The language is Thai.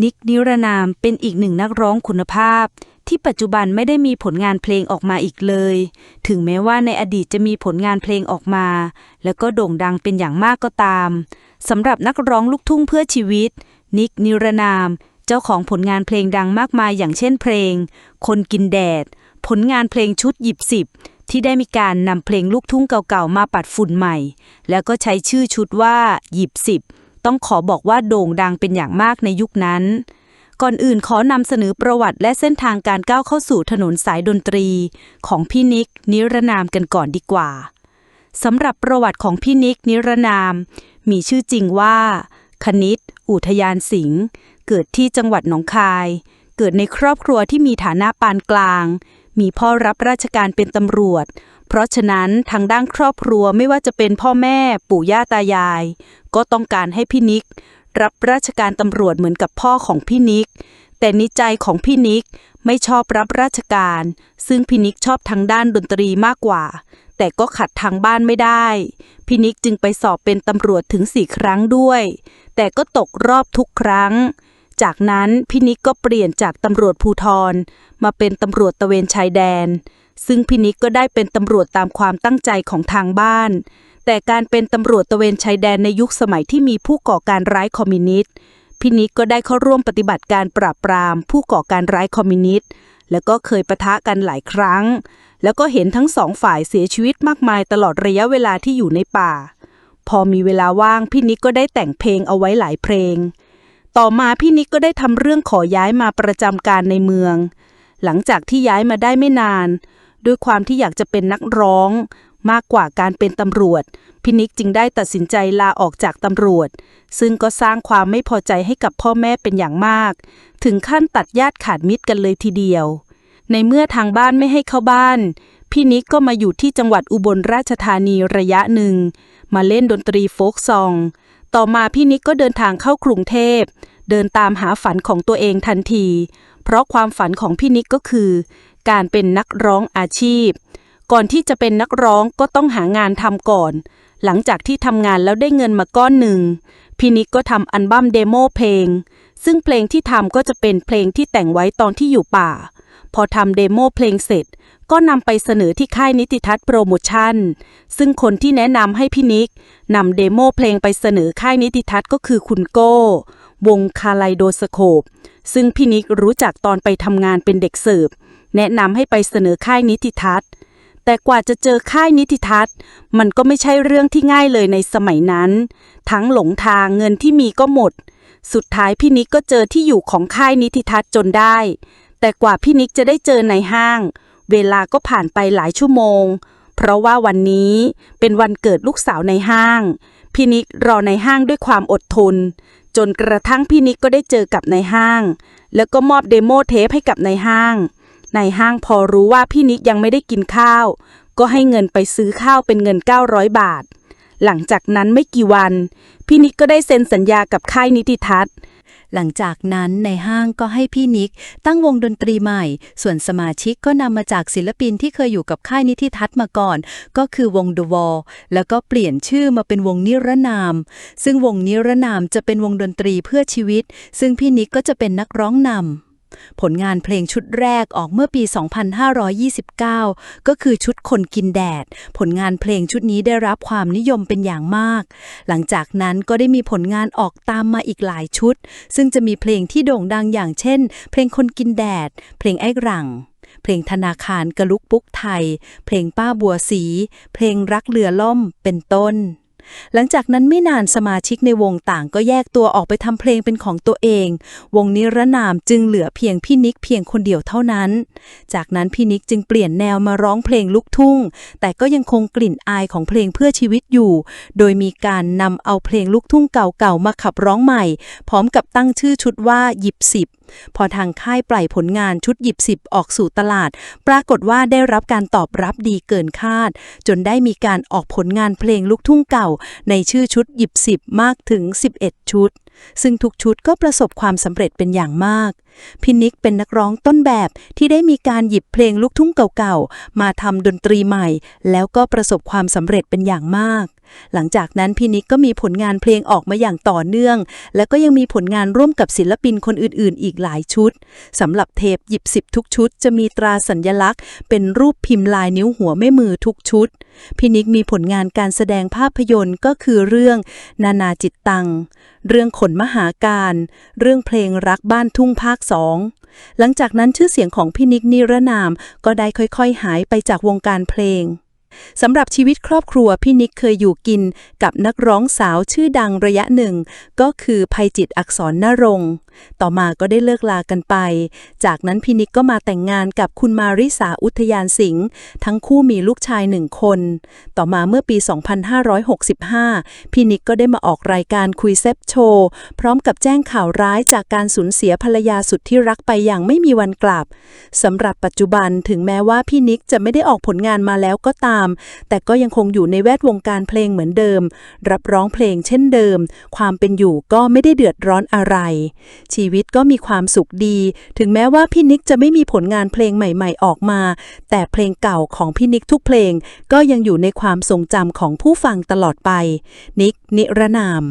นิกนิรนามเป็นอีกหนึ่งนักร้องคุณภาพ ที่ปัจจุบันไม่ได้มีผลงานเพลงออกมาอีกเลย ถึงแม้ว่าในอดีตจะมีผลงานเพลงออกมา แล้วก็โด่งดังเป็นอย่างมากก็ตามสำหรับนักร้องลูกทุ่งเพื่อชีวิต นิกนิรนาม เจ้าของผลงานเพลงดังมากมายอย่างเช่นเพลง คนกินแดด ผลงานเพลงชุดหยิบสิบที่ได้มีการนำเพลงลูกทุ่งเก่าๆมาปัดฝุ่นใหม่ แล้วก็ใช้ชื่อชุดว่าหยิบสิบ ต้องขอบอกว่าโด่งดังเป็นอย่างมากในยุคนั้น ก่อนอื่นขอนำเสนอประวัติและเส้นทางการก้าวเข้าสู่ถนนสายดนตรี ของพี่นิก นิรนามกันก่อนดีกว่าสำหรับประวัติของพี่นิก นิรนาม มีชื่อจริงว่า คณิต อุทยานสิงห์เกิดที่จังหวัดหนองคาย เกิดในครอบครัวที่มีฐานะปานกลาง มีพ่อรับราชการเป็นตำรวจ เพราะฉะนั้นทางด้านครอบครัวไม่ว่าจะเป็นพ่อแม่ปู่ย่าตายาย ก็ต้องการให้พี่นิก รับราชการตำรวจเหมือนกับพ่อของพี่นิก แต่ในใจของพี่นิกไม่ชอบรับราชการ ซึ่งพี่นิกชอบทางด้านดนตรีมากกว่า แต่ก็ขัดทางบ้านไม่ได้พี่นิกจึงไปสอบเป็นตำรวจถึงสี่ครั้งด้วย แต่ก็ตกรอบทุกครั้ง จากนั้นพี่นิกก็เปลี่ยนจากตำรวจภูทร มาเป็นตำรวจตะเวนชายแดน ซึ่งพี่นิกก็ได้เป็นตำรวจตามความตั้งใจของทางบ้าน แต่การเป็นตำรวจตะเวนชายแดนในยุคสมัยที่มีผู้ก่อการร้ายคอมมิวนิสต์พี่นิกก็ได้เข้าร่วมปฏิบัติการปราบปราม ผู้ก่อการร้ายคอมมิวนิสต์แล้วก็เคยปะทะกันหลายครั้ง แล้วก็เห็นทั้งสองฝ่ายเสียชีวิตมากมายตลอดระยะเวลาที่อยู่ในป่า พอมีเวลาว่างพี่นิกก็ได้แต่งเพลงเอาไว้หลายเพลง ต่อมาพี่นิกก็ได้ทำเรื่องขอย้ายมาประจำการในเมือง หลังจากที่ย้ายมาได้ไม่นาน ด้วยความที่อยากจะเป็นนักร้อง มากกว่าการเป็นตำรวจ พี่นิกจึงได้ตัดสินใจลาออกจากตำรวจ ซึ่งก็สร้างความไม่พอใจให้กับพ่อแม่เป็นอย่างมาก ถึงขั้นตัดญาติขาดมิตรกันเลยทีเดียว ในเมื่อทางบ้านไม่ให้เข้าบ้านพี่นิกก็มาอยู่ที่จังหวัดอุบลราชธานีระยะหนึ่ง มาเล่นดนตรีโฟกซอง ต่อมาพี่นิกก็เดินทางเข้ากรุงเทพ เดินตามหาฝันของตัวเองทันที เพราะความฝันของพี่นิกก็คือ การเป็นนักร้องอาชีพ ก่อนที่จะเป็นนักร้องก็ต้องหางานทำก่อน หลังจากที่ทำงานแล้วได้เงินมาก้อนหนึ่ง พี่นิกก็ทำอัลบั้มเดโมเพลง ซึ่งเพลงที่ทำก็จะเป็นเพลงที่แต่งไว้ตอนที่อยู่ป่า พอทำเดโมเพลงเสร็จ ก็นำไปเสนอที่ค่ายนิติทัศน์โปรโมชั่น ซึ่งคนที่แนะนำให้พี่นิกนำเดโมเพลงไปเสนอค่ายนิติทัศน์ก็คือคุณโก้ วงคาไลโดสโคป ซึ่งพี่นิกรู้จักตอนไปทำงานเป็นเด็กเสิร์ฟแนะนำให้ไปเสนอค่ายนิติทัศน์ แต่กว่าจะเจอค่ายนิติทัศน์ มันก็ไม่ใช่เรื่องที่ง่ายเลยในสมัยนั้น ทั้งหลงทางเงินที่มีก็หมดสุดท้ายพี่นิกก็เจอที่อยู่ของค่ายนิติทัศน์จนได้ แต่กว่าพี่นิกจะได้เจอในห้าง เวลาก็ผ่านไปหลายชั่วโมง เพราะว่าวันนี้เป็นวันเกิดลูกสาวในห้าง พี่นิกรอในห้างด้วยความอดทน จนกระทั่งพี่นิกก็ได้เจอกับในห้าง แล้วก็มอบเดโมเทปให้กับในห้าง ในห้างพอรู้ว่าพี่นิกยังไม่ได้กินข้าว ก็ให้เงินไปซื้อข้าวเป็นเงิน 900 บาท หลังจากนั้นไม่กี่วัน พี่นิกก็ได้เซ็นสัญญากับค่ายนิติทัศน์ หลังจากนั้นในห้างก็ให้พี่นิก ตั้งวงดนตรีใหม่ ส่วนสมาชิกก็นำมาจากศิลปินที่เคยอยู่กับค่ายนิติทัศน์มาก่อน ก็คือวง The Wall แล้วก็เปลี่ยนชื่อมาเป็นวงนิรนาม ซึ่งวงนิรนามจะเป็นวงดนตรีเพื่อชีวิต ซึ่งพี่นิกก็จะเป็นนักร้องนำ ผลงานเพลงชุดแรกออกเมื่อปี 2529 ก็คือชุดคนกินแดด ผลงานเพลงชุดนี้ได้รับความนิยมเป็นอย่างมาก หลังจากนั้นก็ได้มีผลงานออกตามมาอีกหลายชุด ซึ่งจะมีเพลงที่โด่งดังอย่างเช่น เพลงคนกินแดด เพลงไอ้รัง เพลงธนาคารกระลุกปุ๊กไทย เพลงป้าบัวสี เพลงรักเรือล่ม เป็นต้น หลังจากนั้นไม่นานสมาชิกในวงต่างก็แยกตัวออกไปทำเพลงเป็นของตัวเอง วงนิรนามจึงเหลือเพียงพี่นิกเพียงคนเดียวเท่านั้น จากนั้นพี่นิกจึงเปลี่ยนแนวมาร้องเพลงลูกทุ่ง แต่ก็ยังคงกลิ่นอายของเพลงเพื่อชีวิตอยู่ โดยมีการนำเอาเพลงลูกทุ่งเก่าๆมาขับร้องใหม่ พร้อมกับตั้งชื่อชุดว่าหยิบสิบ พอทางค่ายปล่อยผลงานชุดหยิบสิบออกสู่ตลาด ปรากฏว่าได้รับการตอบรับดีเกินคาด จนได้มีการออกผลงานเพลงลูกทุ่งเก่า ในชื่อชุดหยิบสิบมากถึง 11 ชุด ซึ่งทุกชุดก็ประสบความสำเร็จเป็นอย่างมาก พินิกเป็นนักร้องต้นแบบที่ได้มีการหยิบเพลงลูกทุ่งเก่าๆ มาทำดนตรีใหม่ แล้วก็ประสบความสำเร็จเป็นอย่างมาก หลังจากนั้นพินิกก็มีผลงานเพลงออกมาอย่างต่อเนื่อง และก็ยังมีผลงานร่วมกับศิลปินคนอื่นๆ อีกหลายชุดสำหรับเทปหยิบสิบทุกชุด จะมีตราสัญญลักษณ์ เป็นรูปพิมพ์ลายนิ้วหัวแม่มือทุกชุด พินิกมีผลงานการแสดงภาพยนตร์ก็คือเรื่อง นานาจิตตังเรื่องขนมหาการ เรื่องเพลงรักบ้านทุ่งภาคสอง หลังจากนั้นชื่อเสียงของพี่นิกนิรนามก็ได้ค่อยๆหายไปจากวงการเพลง สำหรับชีวิตครอบครัวพี่นิกเคยอยู่กินกับนักร้องสาวชื่อดังระยะหนึ่ง ก็คือภัยจิตอักษรนรงค์ต่อมาก็ได้เลิกลากันไป จากนั้นพี่นิกก็มาแต่งงานกับคุณมาริสาอุทยานสิงห์ทั้งคู่มีลูกชายหนึ่งคน ต่อมาเมื่อปี 2565 พี่นิกก็ได้มาออกรายการคุยแซบโชว์พร้อมกับแจ้งข่าวร้ายจากการสูญเสียภรรยาสุดที่รักไปอย่างไม่มีวันกลับสำหรับปัจจุบันถึงแม้ว่าพี่นิกจะไม่ได้ออกผลงานมาแล้วก็ตามาม แต่ก็ยังคงอยู่ในแวดวงการเพลงเหมือนเดิม รับร้องเพลงเช่นเดิม ความเป็นอยู่ก็ไม่ได้เดือดร้อนอะไร ชีวิตก็มีความสุขดี ถึงแม้ว่าพี่นิกจะไม่มีผลงานเพลงใหม่ ๆ ออกมา แต่เพลงเก่าของพี่นิกทุกเพลงก็ยังอยู่ในความทรงจำของผู้ฟังตลอดไป นิกนิรนาม